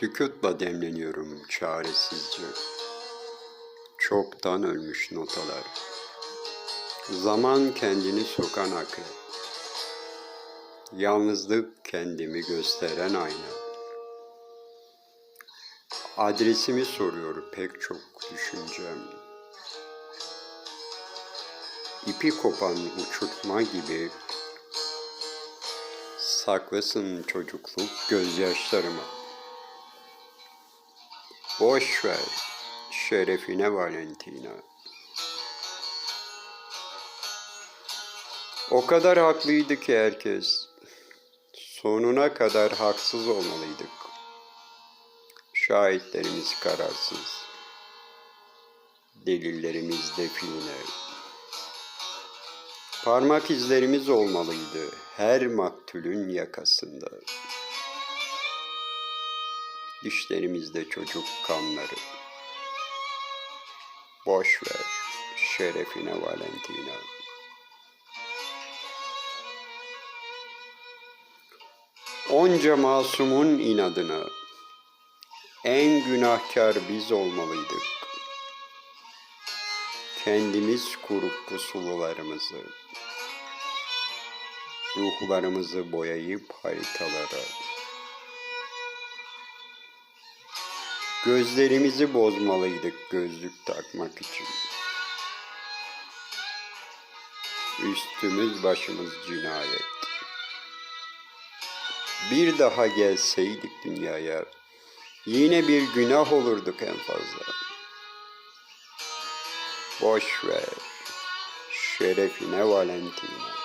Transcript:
Sükutla demleniyorum çaresizce. Çoktan ölmüş notalar. Zaman kendini sokan akrep. Yalnızlık kendimi gösteren ayna. Adresimi soruyor pek çok düşüncem. İpi kopan uçurtma gibi saklasın çocukluk gözyaşlarıma. Boş ver şerefine Valentina. O kadar haklıydı ki herkes. Sonuna kadar haksız olmalıydık. Şahitlerimiz kararsız. Delillerimiz define. Parmak izlerimiz olmalıydı her maktulün yakasında. Dişlerimizde çocuk kanları. Boş ver şerefine Valentina. Onca masumun inadına en günahkar biz olmalıydık. Kendimiz kurup pusulularımızı, ruhlarımızı boyayıp haritalara, gözlerimizi bozmalıydık gözlük takmak için. Üstümüz başımız cinayet. Bir daha gelseydik dünyaya, yine bir günah olurduk en fazla. Boş ver, şerefine Valentina.